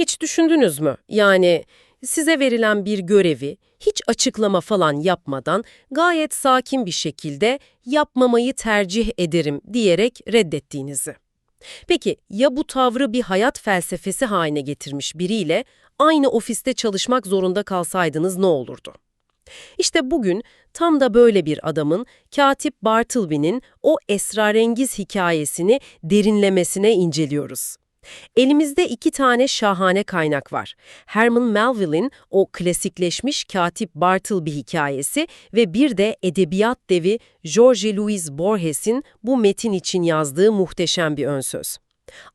Hiç düşündünüz mü? Yani size verilen bir görevi hiç açıklama falan yapmadan gayet sakin bir şekilde yapmamayı tercih ederim diyerek reddettiğinizi. Peki ya bu tavrı bir hayat felsefesi haline getirmiş biriyle aynı ofiste çalışmak zorunda kalsaydınız ne olurdu? İşte bugün tam da böyle bir adamın Katip Bartleby'nin o esrarengiz hikayesini derinlemesine inceliyoruz. Elimizde iki tane şahane kaynak var. Herman Melville'in o klasikleşmiş Katip Bartleby hikayesi ve bir de edebiyat devi Jorge Luis Borges'in bu metin için yazdığı muhteşem bir önsöz.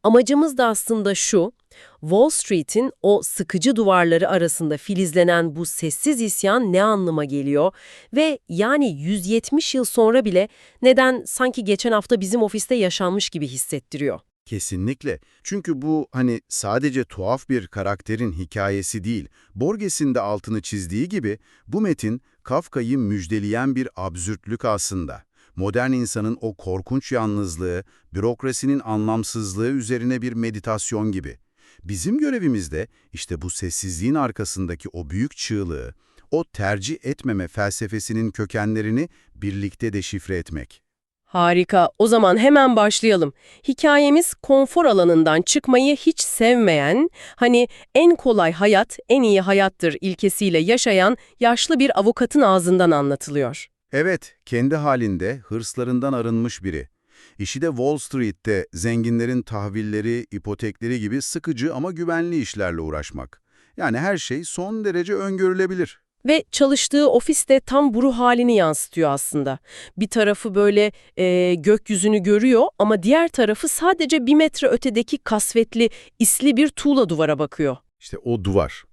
Amacımız da aslında şu, Wall Street'in o sıkıcı duvarları arasında filizlenen bu sessiz isyan ne anlama geliyor ve yani 170 yıl sonra bile neden sanki geçen hafta bizim ofiste yaşanmış gibi hissettiriyor. Kesinlikle. Çünkü bu hani sadece tuhaf bir karakterin hikayesi değil. Borges'in de altını çizdiği gibi bu metin Kafka'yı müjdeleyen bir absürtlük aslında. Modern insanın o korkunç yalnızlığı, bürokrasinin anlamsızlığı üzerine bir meditasyon gibi. Bizim görevimiz de işte bu sessizliğin arkasındaki o büyük çığlığı, o tercih etmeme felsefesinin kökenlerini birlikte deşifre etmek. Harika. O zaman hemen başlayalım. Hikayemiz konfor alanından çıkmayı hiç sevmeyen, hani en kolay hayat en iyi hayattır ilkesiyle yaşayan yaşlı bir avukatın ağzından anlatılıyor. Evet, kendi halinde hırslarından arınmış biri. İşi de Wall Street'te zenginlerin tahvilleri, ipotekleri gibi sıkıcı ama güvenli işlerle uğraşmak. Yani her şey son derece öngörülebilir. Ve çalıştığı ofiste tam bu ruh halini yansıtıyor aslında. Bir tarafı böyle e, gökyüzünü görüyor ama diğer tarafı sadece bir metre ötedeki kasvetli, isli bir tuğla duvara bakıyor. İşte o duvar.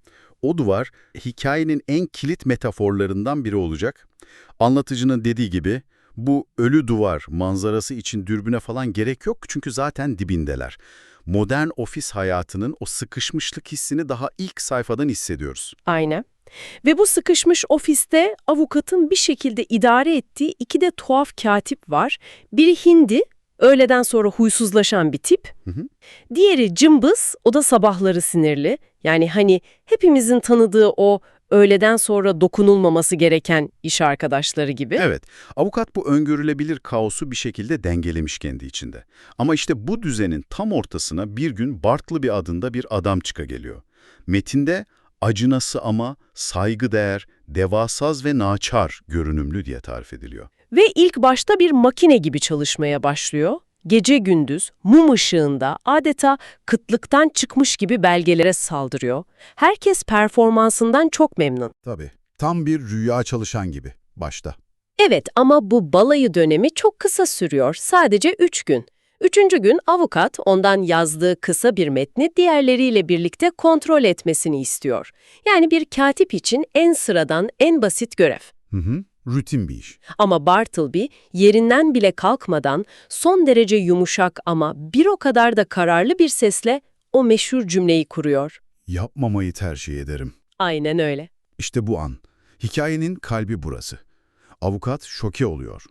O duvar hikayenin en kilit metaforlarından biri olacak. Anlatıcının dediği gibi bu ölü duvar manzarası için dürbüne falan gerek yok çünkü zaten dibindeler. Modern ofis hayatının o sıkışmışlık hissini daha ilk sayfadan hissediyoruz. Aynen. Ve bu sıkışmış ofiste avukatın bir şekilde idare ettiği iki de tuhaf katip var. Biri Hindi, öğleden sonra huysuzlaşan bir tip. Hı hı. Diğeri cımbız, o da sabahları sinirli. Yani hani hepimizin tanıdığı o öğleden sonra dokunulmaması gereken iş arkadaşları gibi. Evet, avukat bu öngörülebilir kaosu bir şekilde dengelemiş kendi içinde. Ama işte bu düzenin tam ortasına bir gün Bartleby adında bir adam çıka geliyor. Metinde acınası ama saygıdeğer, devasaz ve naçar görünümlü diye tarif ediliyor. Ve ilk başta bir makine gibi çalışmaya başlıyor. Gece gündüz mum ışığında adeta kıtlıktan çıkmış gibi belgelere saldırıyor. Herkes performansından çok memnun. Tabii. Tam bir rüya çalışan gibi başta. Evet ama bu balayı dönemi çok kısa sürüyor. Sadece 3 gün. Üçüncü gün avukat ondan yazdığı kısa bir metni diğerleriyle birlikte kontrol etmesini istiyor. Yani bir katip için en sıradan, en basit görev. Hı hı. Rutin bir iş. Ama Bartleby yerinden bile kalkmadan son derece yumuşak ama bir o kadar da kararlı bir sesle o meşhur cümleyi kuruyor. Yapmamayı tercih ederim. Aynen öyle. İşte bu an. Hikayenin kalbi burası. Avukat şoke oluyor.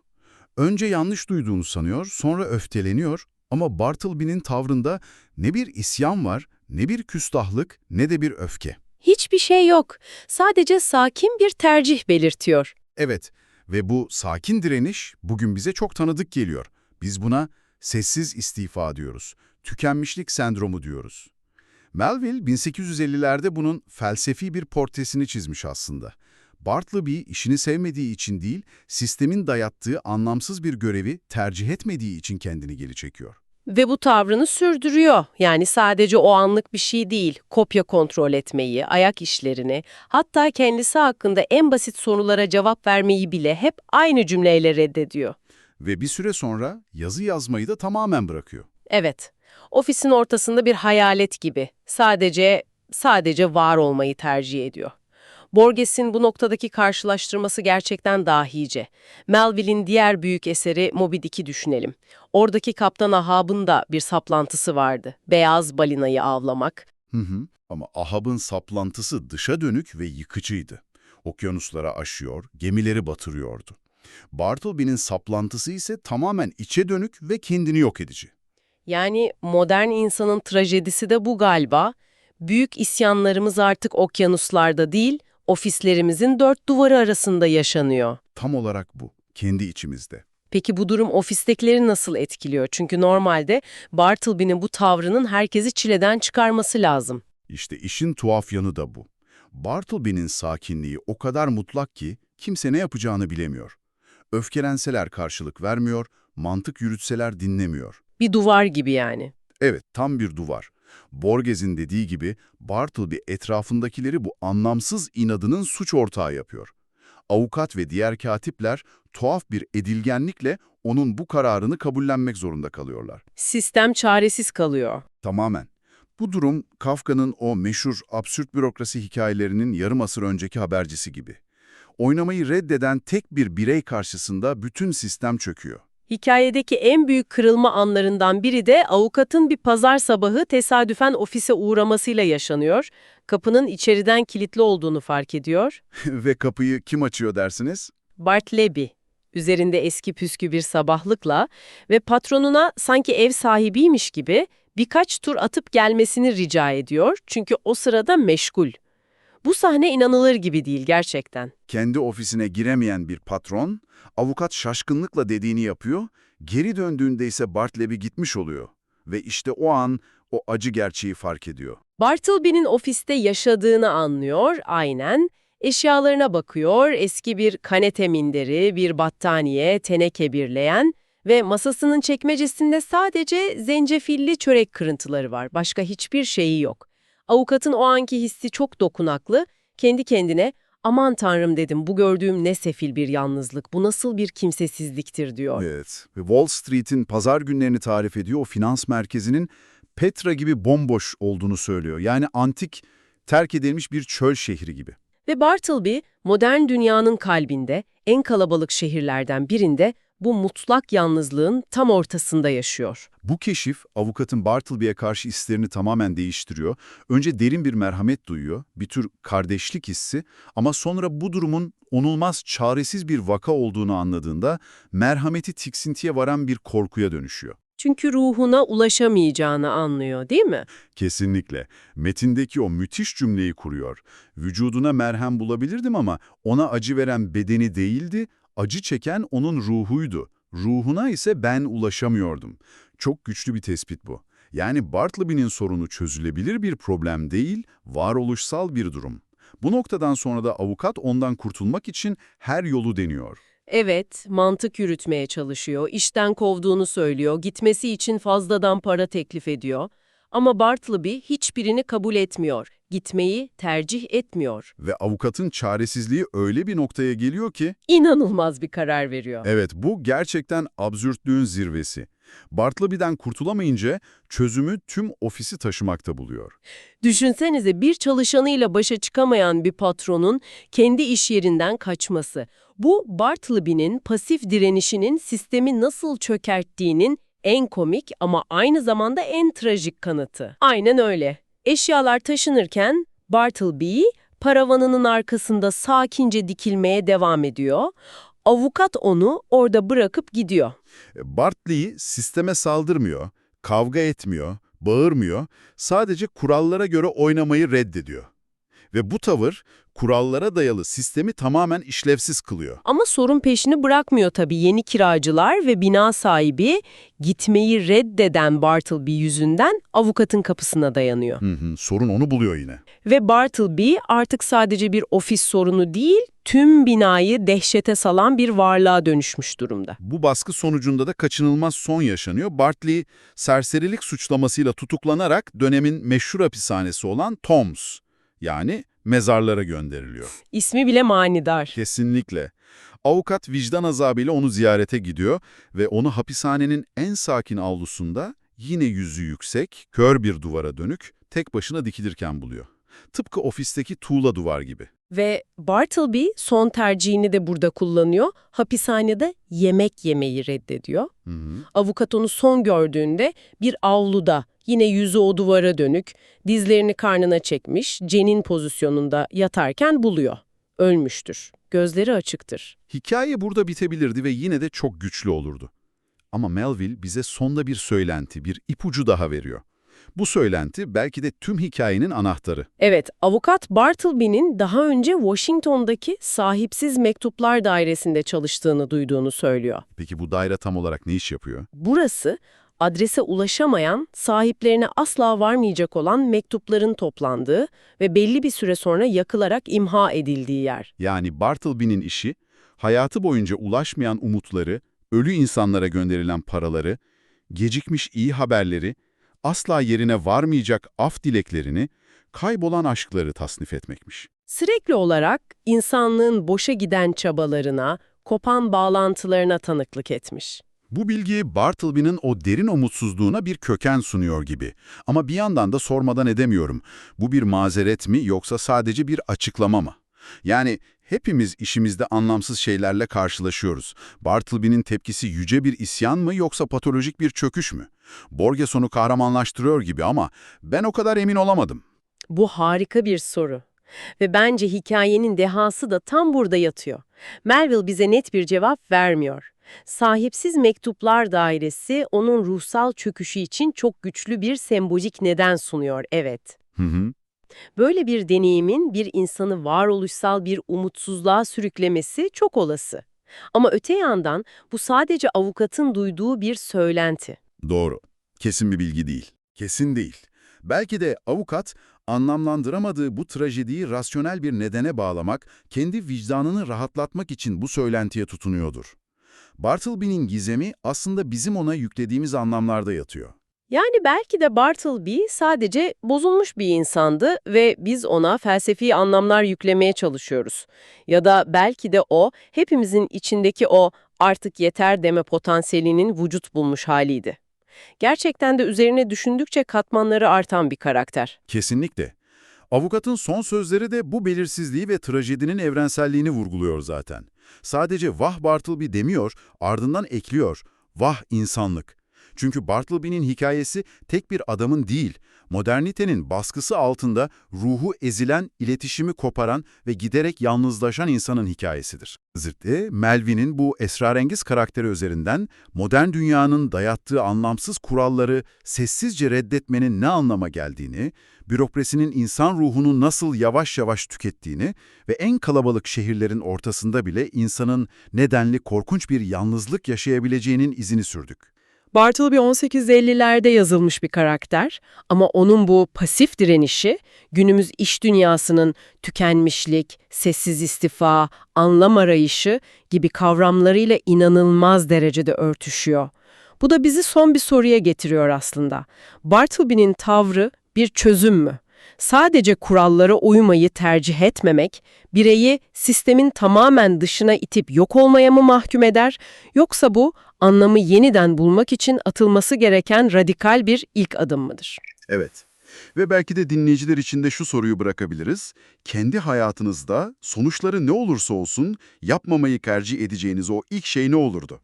Önce yanlış duyduğunu sanıyor, sonra öfkeleniyor ama Bartleby'nin tavrında ne bir isyan var, ne bir küstahlık, ne de bir öfke. Hiçbir şey yok. Sadece sakin bir tercih belirtiyor. Evet ve bu sakin direniş bugün bize çok tanıdık geliyor. Biz buna sessiz istifa diyoruz. Tükenmişlik sendromu diyoruz. Melville 1850'lerde bunun felsefi bir portresini çizmiş aslında. Bartleby işini sevmediği için değil, sistemin dayattığı anlamsız bir görevi tercih etmediği için kendini geri çekiyor. Ve bu tavrını sürdürüyor. Yani sadece o anlık bir şey değil, kopya kontrol etmeyi, ayak işlerini, hatta kendisi hakkında en basit sorulara cevap vermeyi bile hep aynı cümleyle reddediyor. Ve bir süre sonra yazı yazmayı da tamamen bırakıyor. Evet, ofisin ortasında bir hayalet gibi. Sadece, sadece var olmayı tercih ediyor. Borges'in bu noktadaki karşılaştırması gerçekten dahice. Melville'in diğer büyük eseri Moby Dick'i düşünelim. Oradaki kaptan Ahab'ın da bir saplantısı vardı. Beyaz balinayı avlamak. Hı hı. Ama Ahab'ın saplantısı dışa dönük ve yıkıcıydı. Okyanuslara aşıyor, gemileri batırıyordu. Bartleby'nin saplantısı ise tamamen içe dönük ve kendini yok edici. Yani modern insanın trajedisi de bu galiba. Büyük isyanlarımız artık okyanuslarda değil, ofislerimizin dört duvarı arasında yaşanıyor. Tam olarak bu. Kendi içimizde. Peki bu durum ofistekileri nasıl etkiliyor? Çünkü normalde Bartleby'nin bu tavrının herkesi çileden çıkarması lazım. İşte işin tuhaf yanı da bu. Bartleby'nin sakinliği o kadar mutlak ki kimse ne yapacağını bilemiyor. Öfkelenseler karşılık vermiyor, mantık yürütseler dinlemiyor. Bir duvar gibi yani. Evet, tam bir duvar. Borges'in dediği gibi Bartleby etrafındakileri bu anlamsız inadının suç ortağı yapıyor. Avukat ve diğer katipler tuhaf bir edilgenlikle onun bu kararını kabullenmek zorunda kalıyorlar. Sistem çaresiz kalıyor. Tamamen. Bu durum Kafka'nın o meşhur absürt bürokrasi hikayelerinin yarım asır önceki habercisi gibi. Oynamayı reddeden tek bir birey karşısında bütün sistem çöküyor. Hikayedeki en büyük kırılma anlarından biri de avukatın bir pazar sabahı tesadüfen ofise uğramasıyla yaşanıyor. Kapının içeriden kilitli olduğunu fark ediyor. Ve kapıyı kim açıyor dersiniz? Bart Leby, üzerinde eski püskü bir sabahlıkla ve patronuna sanki ev sahibiymiş gibi birkaç tur atıp gelmesini rica ediyor çünkü o sırada meşgul. Bu sahne inanılır gibi değil gerçekten. Kendi ofisine giremeyen bir patron, avukat şaşkınlıkla dediğini yapıyor, geri döndüğünde ise Bartleby gitmiş oluyor. Ve işte o an o acı gerçeği fark ediyor. Bartleby'nin ofiste yaşadığını anlıyor aynen. Eşyalarına bakıyor, eski bir kanete minderi, bir battaniye, teneke birleyen ve masasının çekmecesinde sadece zencefilli çörek kırıntıları var. Başka hiçbir şeyi yok. Avukatın o anki hissi çok dokunaklı. Kendi kendine aman tanrım dedim bu gördüğüm ne sefil bir yalnızlık, bu nasıl bir kimsesizliktir diyor. Evet. Ve Wall Street'in pazar günlerini tarif ediyor. O finans merkezinin Petra gibi bomboş olduğunu söylüyor. Yani antik, terk edilmiş bir çöl şehri gibi. Ve Bartleby, modern dünyanın kalbinde, en kalabalık şehirlerden birinde bu mutlak yalnızlığın tam ortasında yaşıyor. Bu keşif avukatın Bartleby'ye karşı hislerini tamamen değiştiriyor. Önce derin bir merhamet duyuyor, bir tür kardeşlik hissi ama sonra bu durumun onulmaz, çaresiz bir vaka olduğunu anladığında merhameti tiksintiye varan bir korkuya dönüşüyor. Çünkü ruhuna ulaşamayacağını anlıyor, değil mi? Kesinlikle. Metindeki o müthiş cümleyi kuruyor. Vücuduna merhem bulabilirdim ama ona acı veren bedeni değildi, acı çeken onun ruhuydu. Ruhuna ise ben ulaşamıyordum. Çok güçlü bir tespit bu. Yani Bartleby'nin sorunu çözülebilir bir problem değil, varoluşsal bir durum. Bu noktadan sonra da avukat ondan kurtulmak için her yolu deniyor. Evet, mantık yürütmeye çalışıyor, işten kovduğunu söylüyor, gitmesi için fazladan para teklif ediyor. Ama Bartleby hiçbirini kabul etmiyor, gitmeyi tercih etmiyor. Ve avukatın çaresizliği öyle bir noktaya geliyor ki, İnanılmaz bir karar veriyor. evet bu gerçekten absürtlüğün zirvesi. Bartleby'den kurtulamayınca çözümü tüm ofisi taşımakta buluyor. Düşünsenize bir çalışanıyla başa çıkamayan bir patronun kendi iş yerinden kaçması. Bu Bartleby'nin pasif direnişinin sistemi nasıl çökerttiğinin en komik ama aynı zamanda en trajik kanıtı. Aynen öyle. Eşyalar taşınırken Bartleby paravanının arkasında sakince dikilmeye devam ediyor. Avukat onu orada bırakıp gidiyor. E, Bartley sisteme saldırmıyor, kavga etmiyor, bağırmıyor, sadece kurallara göre oynamayı reddediyor. Ve bu tavır kurallara dayalı sistemi tamamen işlevsiz kılıyor. Ama sorun peşini bırakmıyor tabii yeni kiracılar ve bina sahibi gitmeyi reddeden Bartleby yüzünden avukatın kapısına dayanıyor. Hı hı, sorun onu buluyor yine. Ve Bartleby artık sadece bir ofis sorunu değil, tüm binayı dehşete salan bir varlığa dönüşmüş durumda. Bu baskı sonucunda da kaçınılmaz son yaşanıyor. Bartley serserilik suçlamasıyla tutuklanarak dönemin meşhur hapishanesi olan Toms yani mezarlara gönderiliyor. İsmi bile manidar. Kesinlikle. Avukat vicdan azabıyla onu ziyarete gidiyor ve onu hapishanenin en sakin avlusunda yine yüzü yüksek, kör bir duvara dönük, tek başına dikilirken buluyor. Tıpkı ofisteki tuğla duvar gibi. Ve Bartleby son tercihini de burada kullanıyor. Hapishanede yemek yemeyi reddediyor. Hı hı. Avukat onu son gördüğünde bir avluda, yine yüzü o duvara dönük, dizlerini karnına çekmiş, cenin pozisyonunda yatarken buluyor. Ölmüştür. Gözleri açıktır. Hikaye burada bitebilirdi ve yine de çok güçlü olurdu. Ama Melville bize sonda bir söylenti, bir ipucu daha veriyor. Bu söylenti belki de tüm hikayenin anahtarı. Evet, avukat Bartleby'nin daha önce Washington'daki sahipsiz mektuplar dairesinde çalıştığını duyduğunu söylüyor. Peki bu daire tam olarak ne iş yapıyor? Burası, adrese ulaşamayan, sahiplerine asla varmayacak olan mektupların toplandığı ve belli bir süre sonra yakılarak imha edildiği yer. Yani Bartleby'nin işi, hayatı boyunca ulaşmayan umutları, ölü insanlara gönderilen paraları, gecikmiş iyi haberleri, asla yerine varmayacak af dileklerini, kaybolan aşkları tasnif etmekmiş. Sürekli olarak insanlığın boşa giden çabalarına, kopan bağlantılarına tanıklık etmiş. Bu bilgi Bartleby'nin o derin umutsuzluğuna bir köken sunuyor gibi. Ama bir yandan da sormadan edemiyorum. Bu bir mazeret mi yoksa sadece bir açıklama mı? Yani hepimiz işimizde anlamsız şeylerle karşılaşıyoruz. Bartleby'nin tepkisi yüce bir isyan mı yoksa patolojik bir çöküş mü? Borges onu kahramanlaştırıyor gibi ama ben o kadar emin olamadım. Bu harika bir soru. Ve bence hikayenin dehası da tam burada yatıyor. Melville bize net bir cevap vermiyor. Sahipsiz mektuplar dairesi onun ruhsal çöküşü için çok güçlü bir sembolik neden sunuyor, evet. Hı hı. Böyle bir deneyimin bir insanı varoluşsal bir umutsuzluğa sürüklemesi çok olası. Ama öte yandan bu sadece avukatın duyduğu bir söylenti. Doğru. Kesin bir bilgi değil. Kesin değil. Belki de avukat anlamlandıramadığı bu trajediyi rasyonel bir nedene bağlamak, kendi vicdanını rahatlatmak için bu söylentiye tutunuyordur. Bartleby'nin gizemi aslında bizim ona yüklediğimiz anlamlarda yatıyor. Yani belki de Bartleby sadece bozulmuş bir insandı ve biz ona felsefi anlamlar yüklemeye çalışıyoruz. Ya da belki de o, hepimizin içindeki o artık yeter deme potansiyelinin vücut bulmuş haliydi. Gerçekten de üzerine düşündükçe katmanları artan bir karakter. Kesinlikle. Avukatın son sözleri de bu belirsizliği ve trajedinin evrenselliğini vurguluyor zaten. Sadece vah Bartleby demiyor, ardından ekliyor, vah insanlık. Çünkü Bartleby'nin hikayesi tek bir adamın değil, modernitenin baskısı altında ruhu ezilen, iletişimi koparan ve giderek yalnızlaşan insanın hikayesidir. Zirt'te Melvin'in bu esrarengiz karakteri üzerinden modern dünyanın dayattığı anlamsız kuralları sessizce reddetmenin ne anlama geldiğini, bürokrasinin insan ruhunu nasıl yavaş yavaş tükettiğini ve en kalabalık şehirlerin ortasında bile insanın nedenli korkunç bir yalnızlık yaşayabileceğinin izini sürdük. Bartleby 1850'lerde yazılmış bir karakter ama onun bu pasif direnişi günümüz iş dünyasının tükenmişlik, sessiz istifa, anlam arayışı gibi kavramlarıyla inanılmaz derecede örtüşüyor. Bu da bizi son bir soruya getiriyor aslında. Bartleby'nin tavrı bir çözüm mü? Sadece kurallara uymayı tercih etmemek, bireyi sistemin tamamen dışına itip yok olmaya mı mahkum eder, yoksa bu anlamı yeniden bulmak için atılması gereken radikal bir ilk adım mıdır? Evet. Ve belki de dinleyiciler için de şu soruyu bırakabiliriz. Kendi hayatınızda sonuçları ne olursa olsun yapmamayı tercih edeceğiniz o ilk şey ne olurdu?